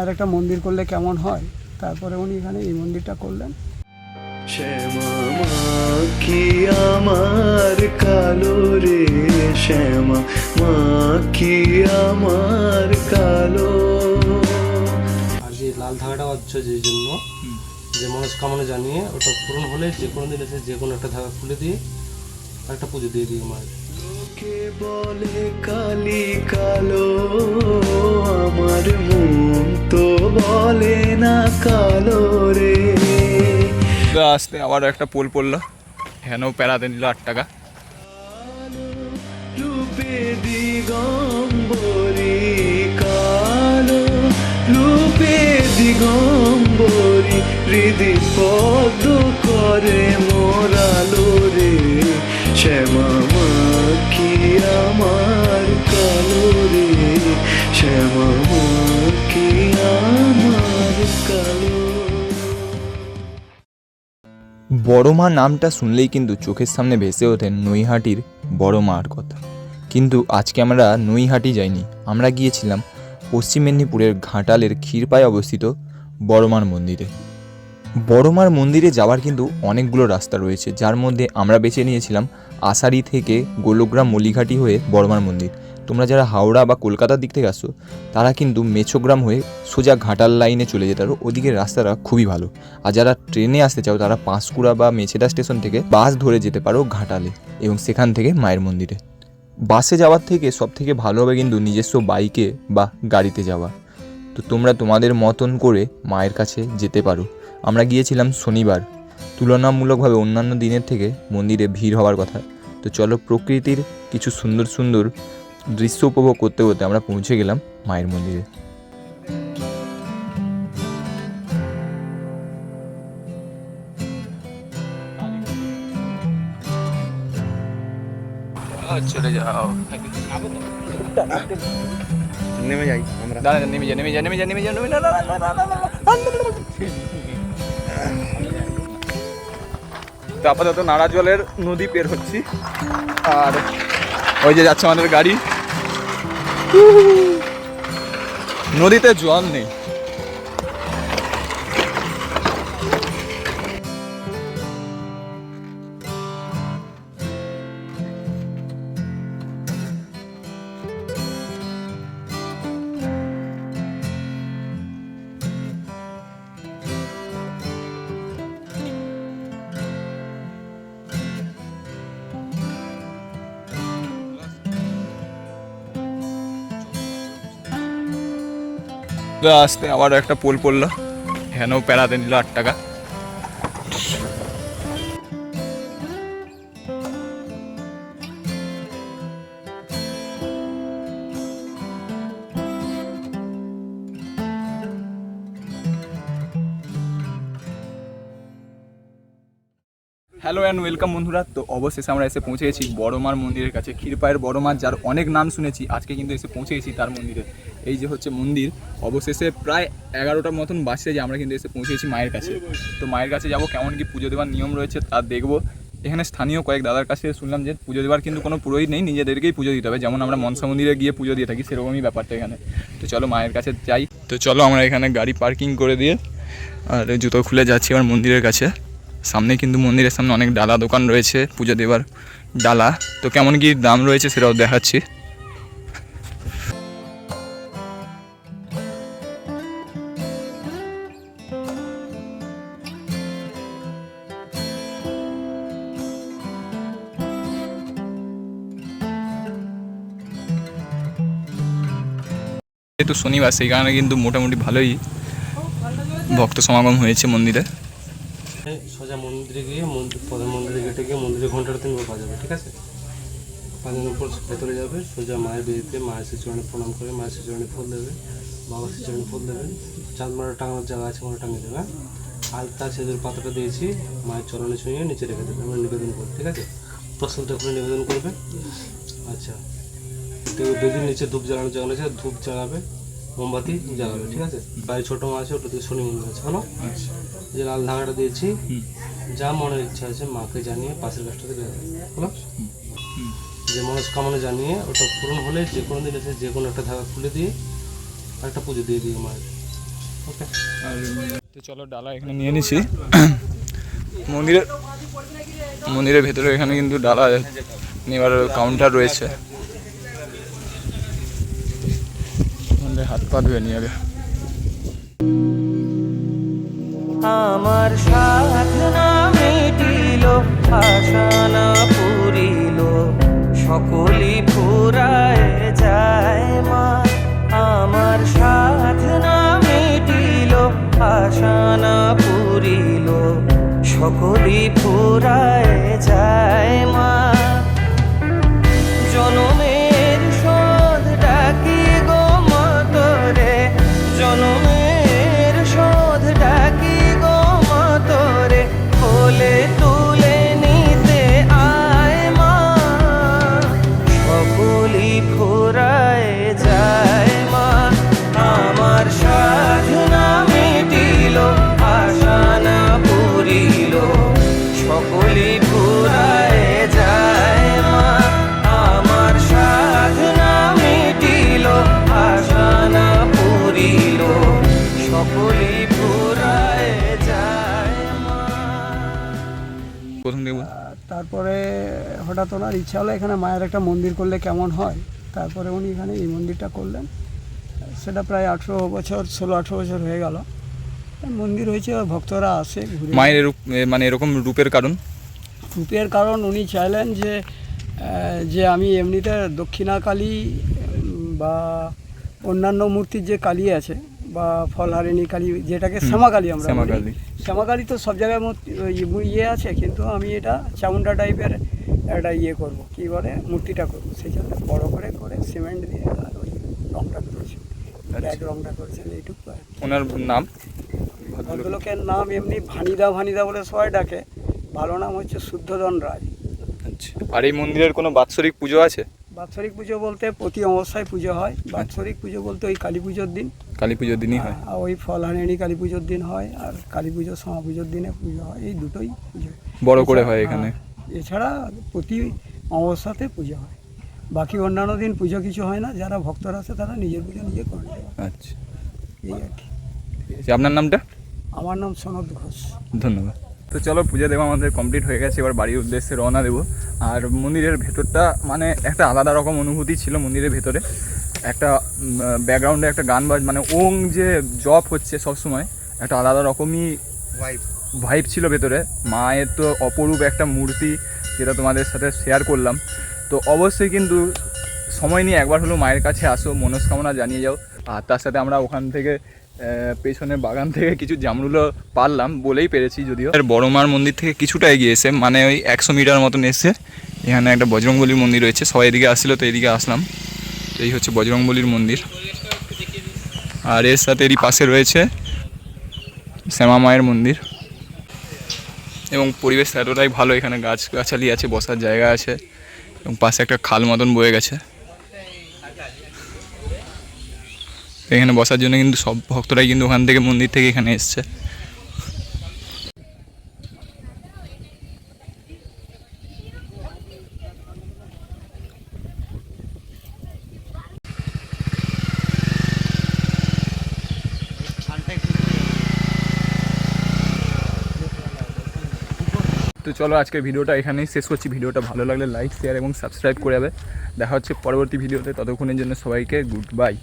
আর একটা মন্দির করলে কেমন হয়? তারপরে উনি এখানে এই মন্দিরটা করলেন। শ্যামা মা কি আমার কালো রে শ্যামা মা কি আমার কালো। আর যে লাল ধাগাটা হচ্ছে যে জন্য যে মনস্কামনা জানিয়ে ওটা পূরণ হলে যে কোনো দিন এসে যে কোনো একটা ধাগা খুলে দিয়ে একটা পুজো দিয়ে দিই মায়ের। কে বলে কালি কালো আমার মন তো বলে না কালো রে। আসতে আবার একটা পোল পড়ল। এখানেও প্যারাতে নিল আট টাকা। রূপে দিগম্বরী কালো রূপে দিগম্বরী হৃদি পদ্ম করে মোরালো বড় মা নামটা শুনলেই কিন্তু চোখের সামনে ভেসে ওঠেন নৈহাটির বড় মার কথা। কিন্তু আজকে আমরা নৈহাটি যাইনি, আমরা গিয়েছিলাম পশ্চিম মেদিনীপুরের ঘাটালের ক্ষীরপায় অবস্থিত বড়মার মন্দিরে। বড়মার মন্দিরে যাওয়ার কিন্তু অনেকগুলো রাস্তা রয়েছে, যার মধ্যে আমরা বেছে নিয়েছিলাম আসারি থেকে গোলগ্রাম মলিঘাটি হয়ে বড়মার মন্দির। তোমরা যারা হাওড়া বা কলকাতার দিক থেকে আসছো, তারা কিন্তু মেছোগ্রাম হয়ে সোজা ঘাটাল লাইনে চলে যেতে পারো। ওদিকের রাস্তাটা খুবই ভালো। আর যারা ট্রেনে আসতে চাও, তারা পাঁশকুড়া বা মেছেদা স্টেশন থেকে বাস ধরে যেতে পারো ঘাটালে এবং সেখান থেকে মায়ের মন্দিরে। বাসে যাওয়ার থেকে সব থেকে ভালো হবে কিন্তু নিজস্ব বাইকে বা গাড়িতে যাওয়া। তো তোমরা তোমাদের মতন করে মায়ের কাছে যেতে পারো। আমরা গিয়েছিলাম শনিবার। তুলনামূলকভাবে অন্যান্য দিনের থেকে মন্দিরে ভিড় হওয়ার কথা। তো চলো প্রকৃতির কিছু সুন্দর সুন্দর দৃশ্য উপভোগ করতে করতে আমরা পৌঁছে গেলাম মায়ের মন্দিরে চলে যাও নেমে যাই আমরা দাঁড়া নেমে যা নেমে যা নেমে যা নেমে যা নেমে যা, না, না, না, না, না, না, তো আপাতত নাড়া জলের নদী পের হচ্ছি আর ওই যে যাচ্ছে আমাদের গাড়ি নদীতে জল নেই। আসতে আবার একটা পোল পড়ল। এখানেও প্যারাতে নিল আট টাকা। হ্যালো অ্যান্ড ওয়েলকাম বন্ধুরা। তো অবশেষে আমরা এসে পৌঁছে গেছি বড়মার মন্দিরের কাছে। ক্ষীরপায়ের বড়মার, যার অনেক নাম শুনেছি, আজকে কিন্তু এসে পৌঁছে গেছি তার মন্দিরে। এই যে হচ্ছে মন্দির, অবশেষে প্রায় এগারোটার মতন বাসে যে আমরা কিন্তু এসে পৌঁছে গেছি মায়ের কাছে। তো মায়ের কাছে যাব, কেমন কি পুজো দেওয়ার নিয়ম রয়েছে তা দেখব। এখানে স্থানীয় কয়েক দাদার কাছে শুনলাম যে পুজো দেওয়ার কিন্তু কোনো পুরোহিত নেই, নিজেদেরকেই পুজো দিতে হবে। যেমন আমরা মনসা মন্দিরে গিয়ে পুজো দিয়ে থাকি, সেরকমই ব্যাপারটা এখানে। তো চলো মায়ের কাছে যাই। তো চলো আমরা এখানে গাড়ি পার্কিং করে দিয়ে, আর জুতো খুলে যাচ্ছি আমার মন্দিরের কাছে। সামনে কিন্তু মন্দিরের সামনে অনেক ডালা দোকান রয়েছে, পুজো দেওয়ার ডালা। তো কেমন কি দাম রয়েছে সেটাও দেখাচ্ছি। যেহেতু শনিবার, সেই কারণে কিন্তু মোটামুটি ভালোই ভক্ত সমাগম হয়েছে মন্দিরে। সোজা মন্দিরে গিয়ে মন্দির প্রধান মন্দিরে গেটে গিয়ে মন্দিরে ঘন্টাটা তিনবার বাজাবে, ঠিক আছে বাজানোর পর ভেতরে যাবে, সোজা মায়ের বেদিতে মায়ের শিশুরানি প্রণাম করে, মায়ের শিশুরানি ফুল দেবে বাবার শিশুরানি ফুল দেবে, চাঁদ মারা টাঙানোর জায়গা আছে ওখানে টাঙিয়ে দেবে হ্যাঁ? আলতা সেজুর পাতাটা দিয়েছি, মায়ের চরণে ছুঁয়ে নিচে রেখে দেবে, আমরা নিবেদন করি ঠিক আছে প্রসাদটা করে নিবেদন করবে আচ্ছা তো বেদির নিচে ধূপ জ্বালানোর জায়গা আছে, ধূপ জ্বালাবে মোমবাতি জ্বালাবে ঠিক আছে? বাইরে ছোটো মা আছে ওটা দিয়ে শনি মন্দির আছে হলো যে লাল ধাগাটা দিয়েছি যা মনের ইচ্ছা আছে মাকে জানিয়ে পাশের গাছটাতে হলো? যে মনস্কামনা জানিয়ে ওটা পূরণ হলে যে কোনো দিন এসে যে কোনো একটা ধাগা খুলে দিয়ে একটা পুজো দিয়ে দিই মায়ের। ওকে? তো চলো ডালা এখানে নিয়ে নিছি। মন্দিরের মন্দিরের ভেতরে এখানে কিন্তু ডালা নেওয়ার কাউন্টার রয়েছে। থেকে হাত পা ধুয়ে নিয়ে আগে আমার সাধনা মিটিল, আশানা পুরিল সকলি ফুরায় যায় মা। আমার সাধনা মিটিল, আশানা পুরিল সকলি ফুরায় যায় তারপরে হঠাৎ ওনার ইচ্ছা হলো এখানে মায়ের একটা মন্দির করলে কেমন হয়। তারপরে উনি এখানে এই মন্দিরটা করলেন। সেটা প্রায় আঠেরো বছর ষোলো আঠেরো বছর হয়ে গেল। মন্দির হয়েছে ভক্তরা আসে ঘুরে। মায়ের মানে এরকম রূপের কারণ? রূপের কারণ উনি চাইলেন যে যে আমি এমনিতে দক্ষিণা কালী বা অন্যান্য মূর্তির যে কালী আছে বা ফলহারিণী কালী যেটাকে শ্যামা কালী আমরা শ্যামা বলি। কালী। তো সব জায়গায় মূর্তি ইয়ে আছে কিন্তু আমি এটা চামুন্ডা টাইপের একটা ইয়ে করব। কি বলে? মূর্তিটা করব। সেই জন্য বড় করে করে সিমেন্ট দিয়ে আর ওই রংটা করেছি। ব্যাগ রংটা করেছেন এইটুকু ওনার নাম? ভদ্রলোকের নাম এমনি ভানিদা ভানিদা বলে সবাই ডাকে। ভালো নাম হচ্ছে শুদ্ধধন রায়। আচ্ছা। আর এই মন্দিরের কোনো বাৎসরিক পুজো আছে? বাৎসরিক পুজো বলতে প্রতি অমাবস্যায় পুজো হয়। বাৎসরিক পুজো বলতে ওই কালী পুজোর দিন। কালী পুজোর দিনই হয়। আর ওই ফলহারিণী কালী পুজোর দিন হয় আর কালী পুজো সমা পুজোর দিনে পুজো হয় এই দুটোই পুজো। বড় করে হয় এখানে। হ্যাঁ, এছাড়া প্রতি অমাবস্যাতে পুজো হয়। বাকি অন্যান্য দিন পুজো কিছু হয় না যারা ভক্তরা আছে তারা নিজের পুজো নিজে করে আচ্ছা। এই আর কি। আপনার নামটা? আমার নাম সনদ ঘোষ। ধন্যবাদ। তো চলো পুজো দেওয়া আমাদের কমপ্লিট হয়ে গেছে এবার বাড়ির উদ্দেশ্যে রওনা দেবো। আর মন্দিরের ভেতরটা মানে একটা আলাদা রকম অনুভূতি ছিল মন্দিরের ভেতরে। একটা ব্যাকগ্রাউন্ডে একটা গান বাজ মানে ওং যে জব হচ্ছে সবসময় একটা আলাদা রকমই ভাইব ছিল ভেতরে। মায়ের তো অপরূপ একটা মূর্তি যেটা তোমাদের সাথে শেয়ার করলাম। তো অবশ্যই কিন্তু সময় নিয়ে একবার হলেও মায়ের কাছে আসো মনস্কামনা জানিয়ে যাও। আর তার সাথে আমরা ওখান থেকে আহ, পেছনের বাগান থেকে কিছু জামরুলো পারলাম বলেই পেরেছি যদিও। আর বড় মার মন্দির থেকে কিছুটা এগিয়ে এসে মানে ওই একশো মিটার মতন এসে এখানে একটা বজরংবলীর মন্দির রয়েছে সবাই এদিকে আসছিল তো এদিকে আসলাম। এই হচ্ছে বজরংবলীর মন্দির। আর এর সাথে এরই পাশে রয়েছে শ্যামা মায়ের মন্দির। এবং পরিবেশ এতটাই ভালো, এখানে গাছ গাছালি আছে, বসার জায়গা আছে, এবং পাশে একটা খাল মতন বয়ে গেছে। এখানে বসার জন্য কিন্তু সব ভক্তরাই কিন্তু ওখান থেকে মন্দির থেকে এখানে এসছে। তো চলো আজকের ভিডিওটা এখানেই শেষ করছি। ভিডিওটা ভালো লাগলে লাইক শেয়ার এবং সাবস্ক্রাইব করে যাবে। দেখা হচ্ছে পরবর্তী ভিডিওতে। ততক্ষণের জন্য সবাইকে গুড বাই